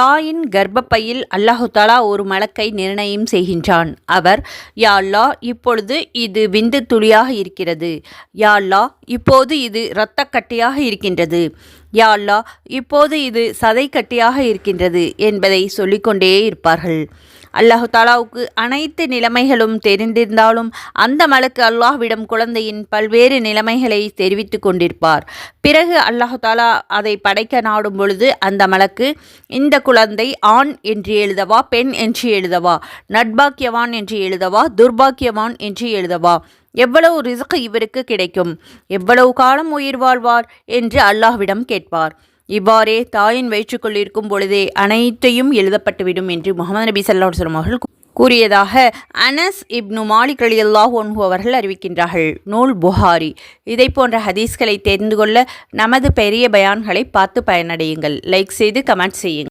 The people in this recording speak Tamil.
தாயின் கர்ப்பப்பையில் அல்லாஹுதாலா ஒரு மலக்கை நிர்ணயம் செய்கின்றான். அவர் யா இப்பொழுது இது விந்து துளியாக இருக்கிறது. யா இப்போது இது இரத்தக்கட்டியாக இருக்கின்றது. யா இப்போது இது சதைக்கட்டியாக இருக்கின்றது என்பதை சொல்லிக்கொண்டே இருப்பார்கள். அல்லாஹு தாலாவுக்கு அனைத்து நிலைமைகளும் தெரிந்திருந்தாலும் அந்த மலக்கு அல்லாஹ்விடம் குழந்தையின் பல்வேறு நிலைமைகளை தெரிவித்து கொண்டிருப்பார். பிறகு அல்லாஹு தாலா அதை படைக்க நாடும் பொழுது அந்த மலக்கு இந்த குழந்தை ஆண் என்று எழுதவா பெண் என்று எழுதவா நட்பாக்கியவான் என்று எழுதவா துர்பாக்கியவான் என்று எழுதவா எவ்வளவு ரிசுக்கு இவருக்கு கிடைக்கும் எவ்வளவு காலம் உயிர் வாழ்வார் என்று அல்லாஹ்விடம் கேட்பார். இவ்வாறே தாயின் வயிற்றுக்குள் இருக்கும் பொழுதே அனைத்தையும் எழுதப்பட்டுவிடும் என்று முகமது நபி சல்லா சொல்லும் அவர்கள் கூறியதாக அனஸ் இப்னு மாலிக் அலி அல்லாஹ் ஒன்ஹு அவர்கள் அறிவிக்கின்றார்கள். நூல் புகாரி. இதை போன்ற ஹதீஸ்களை தெரிந்து கொள்ள நமது பெரிய பயான்களை பார்த்து பயனடையுங்கள். லைக் செய்து கமெண்ட் செய்யுங்கள்.